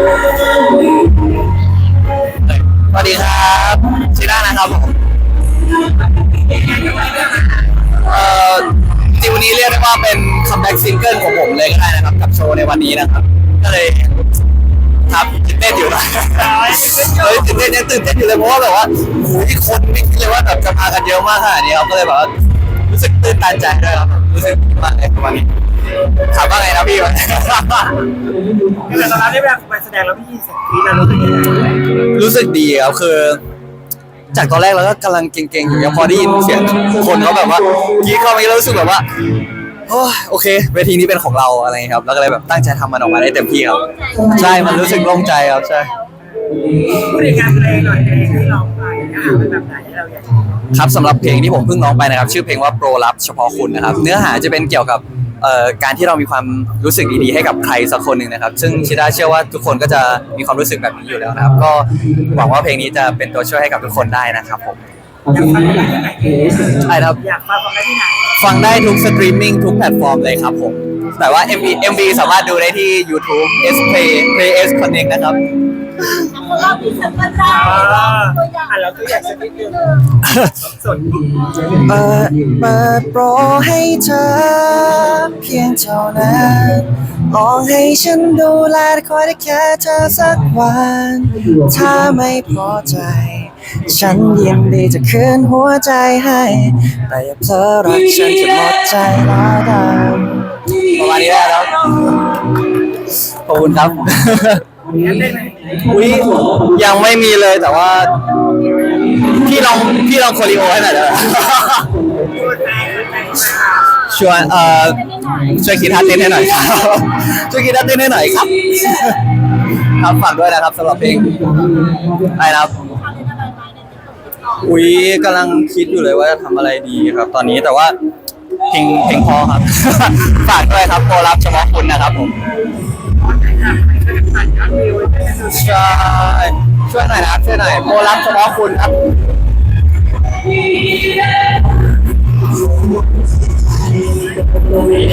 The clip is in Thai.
สวัสดีครับชิด้านะครับผมเอ่อจริงวันนี้เรียกได้ว่าเป็นคัมแบ็กซิงเกิลของผมเลยก็ได้นะครับ กับโชว์ในวันนี้นะครับ ก็เลยครับตื่นเต้นอยู่นะเฮ้ยตื่นเต้นยังตื่นเต้นอยู่เลยเพราะว่าแบบว่าโอ้โหที่คนไม่คิดเลยว่าแบบจะมากันเยอะมากขนาดนี้ครับก็เลยแบบว่ารู้สึกตื่นตันใจด้วยครับรู้สึกดีมากเลยประมาณนี้ ถามว่าไงนะพี่วะแต่ตอนนั้นได้เวลาไปแสดงแล้วพี่ยินเสียงกรี๊ดแล้วรู้สึกยังไงรู้สึกดีครับคือ จากตอนแรกเราก็กำลังเก่งๆอยู่ยังพอได้ยินเสียงคนเขาแบบว่ากรีดเข้ามาแล้วรู้สึกแบบว่าโอ้ยโอเคเวทีนี้เป็นของเราอะไรอย่างเงี้ยครับ แล้วก็เลยแบบตั้งใจทำมันออกมาได้เต็มที่ครับใช่มันรู้สึกโล่งใจครับใช่พูดถึงงานเพลงหน่อยเพลงที่ร้องไปเนี่ยเป็นแบบไหนที่เราอยากครับสำหรับเพลงที่ผมเพิ่งร้องไปนะครับ ชื่อเพลงว่าโปรลับเฉพาะคุณนะครับ เนื้อหาจะเป็นเกี่ยวกับเอ่อ การที่เรามีความรู้สึกดีๆให้กับใครสักคนหนึ่งนะครับ ซึ่งชิดาเชื่อว่าทุกคนก็จะมีความรู้สึกแบบนี้อยู่แล้วนะครับ ก็หวังว่าเพลงนี้จะเป็นตัวช่วยให้กับทุกคนได้นะครับผมอยากฟังได้ที่ไหนใช่ครับอยากฟังฟังได้ที่ไหนฟังได้ทุกสตรีมมิ่งทุกแพลตฟอร์มเลยครับผม แต่ว่า MV MV สามารถดูได้ที่ YouTube S Play Play S Connect นะครับคนรอบที่ฉันก็ได้อ่าตัวอย่างอะเราตัวอย่างสักนิดนึงสดเปิดเปิดโปรให้เธอเพียงเท่านั้นลองให้ฉันดูแลคอยได้แค่เธอสักวัน ถ้าไม่พอใจ ฉันยินดีจะคืนหัวใจให้ แต่อย่าเผลอรักฉันจะหมดใจแล้วกันประมาณนี้ได้แล้วขอบคุณครับ อุ้ยยังไม่มีเลยแต่ว่า พี่ลองพี่ลองโคริโอให้หน่อยได้ไหม ชวนเอ่อช่วยคิดท่าเต้นให้หน่อยครับ ช่วยคิดท่าเต้นให้หน่อยครับ ครับฝากด้วยนะครับสำหรับเพลงอะไรนะครับ อุ้ยกำลังคิดอยู่เลยว่าจะทำอะไรดีครับ ตอนนี้แต่ว่าเพลงเพลงพอครับ ฝากด้วยครับโปรรับเฉพาะคุณนะครับผมช่วยช่วยหน่อยนะครับช่วยหน่อยโปรรับเฉพาะคุณครับ Okay.